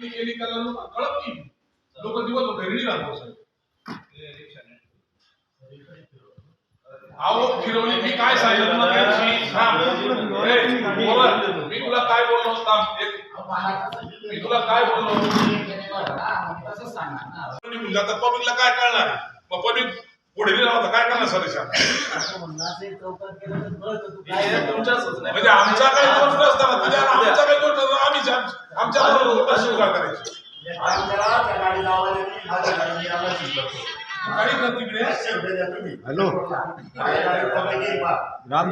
मी केली त्याला लोक कळत नाही. लोक दिवस घरी राहतो अहो फिरवली मी काय सांगितलं मी तुला काय बोललो. एक- मी तुला काय बोललो आता पब्लिकला काय कळणार? मग पब्लिक पुढे राहता काय करणार सर म्हणजे आमचा काही दोष नसताना तुझ्या आमचा काही दोष नसताना आमच्या करायची. हॅलो. राम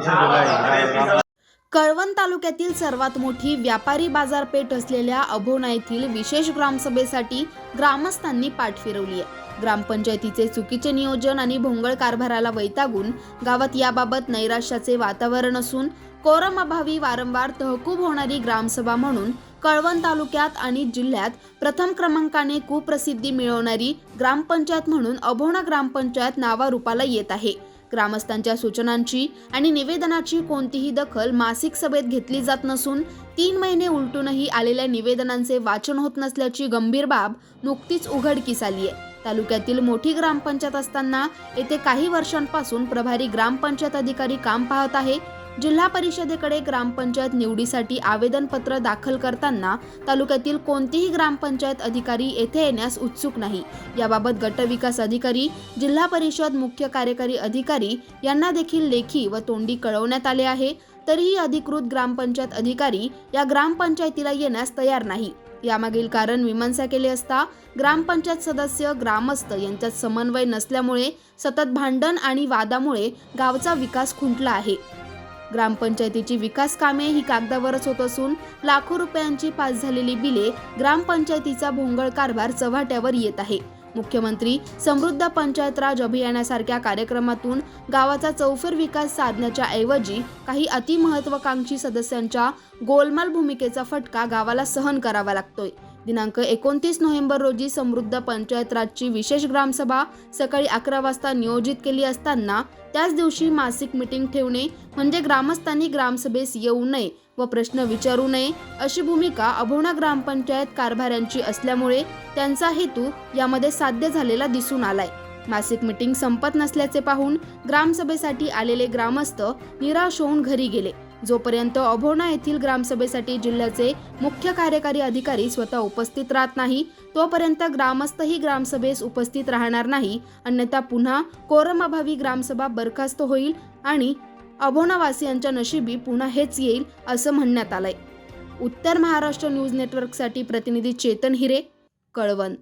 कळवण तालुक्यातील सर्वात मोठी व्यापारी बाजारपेठ असलेल्या अभोणा येथील विशेष ग्रामसभेसाठी ग्रामस्थांनी पाठ फिरवली आहे. ग्रामपंचायतीचे चुकीचे नियोजन आणि भोंगळ कारभाराला वैतागून गावात याबाबत नैराश्याचे वातावरण असून कोरमाभावी वारंवार तहकूब होणारी ग्रामसभा म्हणून कळवण तालुक्यात आणि जिल्ह्यात प्रथम क्रमांकाने कुप्रसिद्धी मिळवणारी ग्रामपंचायत म्हणून अभोणा ग्रामपंचायत नावारूपाला येत आहे. ग्रामस्थांच्या सूचनांची आणि निवेदनाची कोणतीही दखल मासिक सभेत घेतली जात नसून तीन महिने उलटूनही आलेल्या निवेदनांचे वाचन होत नसल्याची गंभीर बाब नुकतीच उघडकीस आली आहे तालुक्यातील मोठी ग्रामपंचायत असताना येथे काही वर्षांपासून प्रभारी ग्रामपंचायत अधिकारी काम पाहत आहे जिल्हा परिषदेकडे ग्रामपंचायत निवडीसाठी आवेदनपत्र दाखल करताना तालुक्यातील कोणतीही ग्रामपंचायत अधिकारी येथे येण्यास उत्सुक नाही. याबाबत गटविकास अधिकारी जिल्हा परिषद मुख्य कार्यकारी अधिकारी यांना देखील लेखी व तोंडी कळवण्यात आले आहे. तरीही अधिकृत ग्रामपंचायत अधिकारी या ग्रामपंचायतीला येण्यास तयार नाही. यामागील कारण मीमांसा केले असता ग्रामपंचायत सदस्य ग्रामस्थ यांच्यात समन्वय नसल्यामुळे सतत भांडण आणि वादामुळे गावचा विकास खुंटला आहे. ग्रामपंचायतीची विकास कामे ही कागदावरच होत असून लाखो रुपयांची पास झालेली बिले ग्रामपंचायतीचा भोंगळ कारभार चव्हाट्यावर येत आहे. मुख्यमंत्री समृद्ध पंचायत राज अभियानासारख्या कार्यक्रमातून गावाचा चौफेर विकास साधण्याच्या ऐवजी काही अतिमहत्वाकांक्षी सदस्यांच्या गोलमाल भूमिकेचा फटका गावाला सहन करावा लागतोय. दिनांक एकोणतीस नोव्हेंबर रोजी समृद्ध पंचायत राजची विशेष ग्रामसभा सकाळी अकरा वाजता नियोजित केली असताना त्याच दिवशी मासिक मिटिंग ठेवणे म्हणजे ग्रामस्थांनी ग्रामसभेस येऊ नये व प्रश्न विचारू नये अशी भूमिका अभोणा ग्रामपंचायत कारभाऱ्यांची असल्यामुळे त्यांचा हेतू यामध्ये साध्य झालेला दिसून आलाय. मासिक मिटिंग संपत नसल्याचे पाहून ग्रामसभेसाठी आलेले ग्रामस्थ निराश होऊन घरी गेले. जोपर्यंत अभोणा येथील ग्रामसभेसाठी जिल्ह्याचे मुख्य कार्यकारी अधिकारी स्वतः उपस्थित राहत नाही तोपर्यंत ग्रामस्थही ग्रामसभेस उपस्थित राहणार नाही. अन्यथा पुन्हा कोरमाभावी ग्रामसभा बरखास्त होईल आणि अभोणावासियांच्या नशिबी पुन्हा हेच येईल असं म्हणण्यात आलंय. उत्तर महाराष्ट्र न्यूज नेटवर्कसाठी प्रतिनिधी चेतन हिरे कळवण.